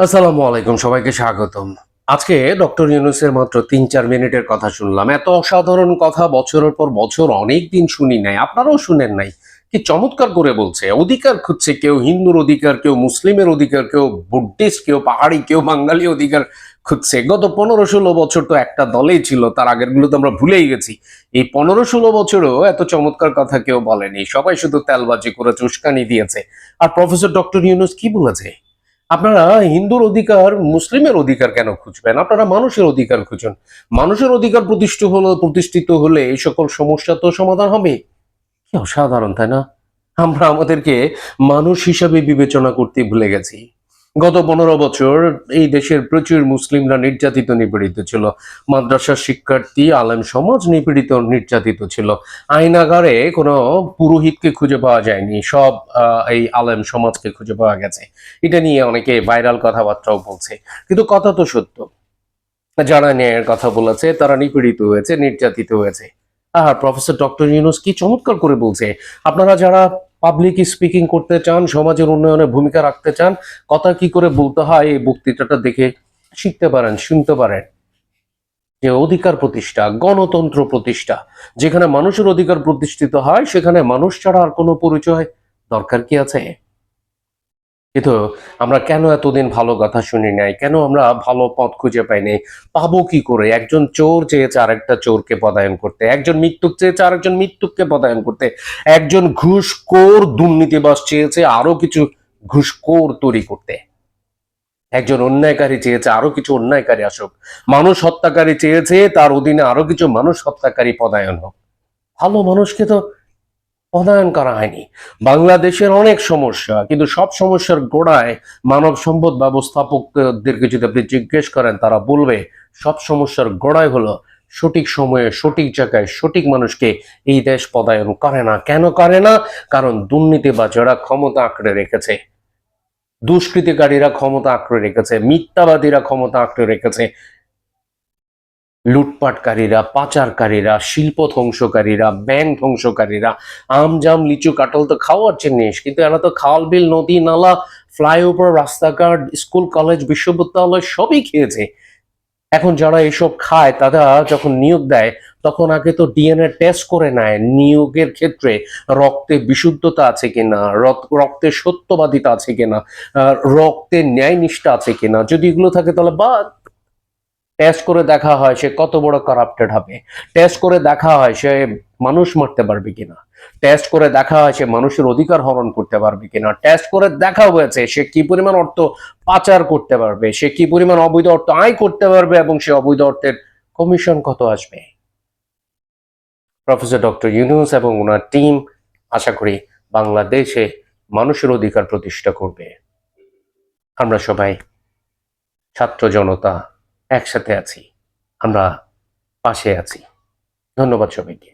আসসালামু আলাইকুম, সবাইকে স্বাগতম। আজকে ডক্টর ইউনুসের মাত্র তিন চার মিনিটের কথা শুনলাম। এত অসাধারণ কথা বছরের পর বছর অনেক দিন শুনি নাই, আপনারাও শুনেন নাই। কি চমৎকার করে বলছে। অধিকার খুঁজছে কেউ, হিন্দুর অধিকার, কেউ মুসলিমের অধিকার, কেউ বুদ্ধিস্ট, কেউ পাহাড়ি, কেউ বাঙালি অধিকার খুঁজছে। গত পনেরো ষোলো বছর তো একটা দলেই ছিল, তার আগেরগুলো তো আমরা ভুলেই গেছি। এই পনেরো ষোলো বছরও এত চমৎকার কথা কেউ বলেনি। সবাই শুধু তেলবাজি করে চুস্কানি দিয়েছে। আর প্রফেসর ডক্টর ইউনুস কি বলেছে? আপনারা হিন্দুর অধিকার, মুসলিমের অধিকার কেন খুঁজবেন? আপনারা মানুষের অধিকার খুঁজুন। মানুষের অধিকার প্রতিষ্ঠিত হলো, প্রতিষ্ঠিত হলে এই সকল সমস্যা তো সমাধান হবে। কি অসাধারণ, তাই না? আমরা আমাদেরকে মানুষ হিসাবে বিবেচনা করতে ভুলে গেছি। গত পনেরো বছর এই দেশের প্রচুর মুসলিমরা নির্যাতিত নিপীড়িত ছিল। মাদ্রাসার শিক্ষার্থী আলেম সমাজ নিপীড়িত নির্যাতিত ছিল। আইনাগারে কোনো পুরোহিতকে খুঁজে পাওয়া যায়নি। সব আহ, এই আলেম সমাজকে খুঁজে পাওয়া গেছে। এটা নিয়ে অনেকে ভাইরাল কথাবার্তাও বলছে। কিন্তু কথা তো সত্য। যারা ন্যায়ের কথা বলেছে তারা নিপীড়িত হয়েছে নির্যাতিত হয়েছে। আর প্রফেসর ডক্টর ইউনুস কি চমৎকার করে বলছে। আপনারা যারা পাবলিক স্পিকিং করতে চান, সমাজের উন্নয়নে ভূমিকা রাখতে চান, কথা কি করে বলতে হয় এই বক্তৃতাটা দেখে শিখতে পারেন, শুনতে পারেন। যে অধিকার প্রতিষ্ঠা, গণতন্ত্র প্রতিষ্ঠা, যেখানে মানুষের অধিকার প্রতিষ্ঠিত হয়, সেখানে মানুষ ছাড়া আর কোনো পরিচয় দরকার কি আছে? কিন্তু আমরা কেন এতদিন ভালো কথা শুনি নাই? কেন আমরা ভালো পথ খুঁজে পাই নাই পাবো কি করে? একজন চোর চেয়েছে আরেকটা চোরকে পদায়ন করতে। একজন মৃত্যুক চেয়েছে আরেকজন মৃত্যুককে পদায়ন করতে। একজন ঘুষখোর দুর্নীতিবাস চেয়েছে আরও কিছু ঘুষখোর তৈরি করতে। একজন অন্যায়কারী চেয়েছে আরও কিছু অন্যায়কারী আসুক। মানুষ হত্যাকারী চেয়েছে তার অধীনে আরও কিছু মানুষ হত্যাকারী পদায়ন হোক। ভালো মানুষকে তো পদায়ন করা হয়নি। বাংলাদেশের অনেক সমস্যা, কিন্তু সব সমস্যার গোড়ায় মানব সম্পদ ব্যবস্থাপকদেরকে যদি আপনি জিজ্ঞেস করেন, তারা বলবে, সব সমস্যার গোড়ায় হলো সঠিক সময়ে সঠিক জায়গায় সঠিক মানুষকে এই দেশ পদায়ন করে না। কেন করে না? কারণ দুর্নীতিবাজেরা ক্ষমতা আঁকড়ে রেখেছে। দুষ্কৃতিকারীরা ক্ষমতা আঁকড়ে রেখেছে, মিথ্যাবাদীরা ক্ষমতা আঁকড়ে রেখেছে। লুটপাটকারীরা, পাচারকারীরা, শিল্প ধ্বংসকারীরা, ব্যাংক ধ্বংসকারীরা, আমজাম, লিচু, কাঁঠাল তো খাওয়ার জিনিস, কিন্তু এরা তো খাল, বিল, নদী, নালা, ফ্লাইওভার, রাস্তাঘাট, স্কুল, কলেজ, বিশ্ববিদ্যালয় সবই খেয়েছে। এখন যারা এসব খায়, তারা যখন নিয়োগ দেয়, তখন আগে তো ডিএনএ টেস্ট করে নেয়, নিয়োগের ক্ষেত্রে রক্তে বিশুদ্ধতা আছে কিনা রক- রক্তে সত্যবাদিতা আছে কিনা রক্তে ন্যায় নিষ্ঠা আছে কিনা। যদি এগুলো থাকে, তাহলে বা টেস্ট করে দেখা হয় সে কত বড় কারাপ্টেড হবে। টেস্ট করে দেখা হয় সে মানুষ মারতে পারবে কিনা। টেস্ট করে দেখা হয় সে মানুষের অধিকার হরণ করতে পারবে কিনা। টেস্ট করে দেখা হয়েছে সে কি পরিমাণ অর্থ পাচার করতে পারবে, সে কি পরিমাণ অবৈধ অর্থ আয় করতে পারবে এবং সে অবৈধ অর্থের কমিশন কত আসবে? প্রফেসর ডক্টর ইউনুস এবং ওনার টিম আশা করি বাংলাদেশে মানুষের অধিকার প্রতিষ্ঠা করবে। আমরা সবাই ছাত্র জনতা একসাথে আছি। আমরা পাশে আছি। ধন্যবাদ সবাইকে।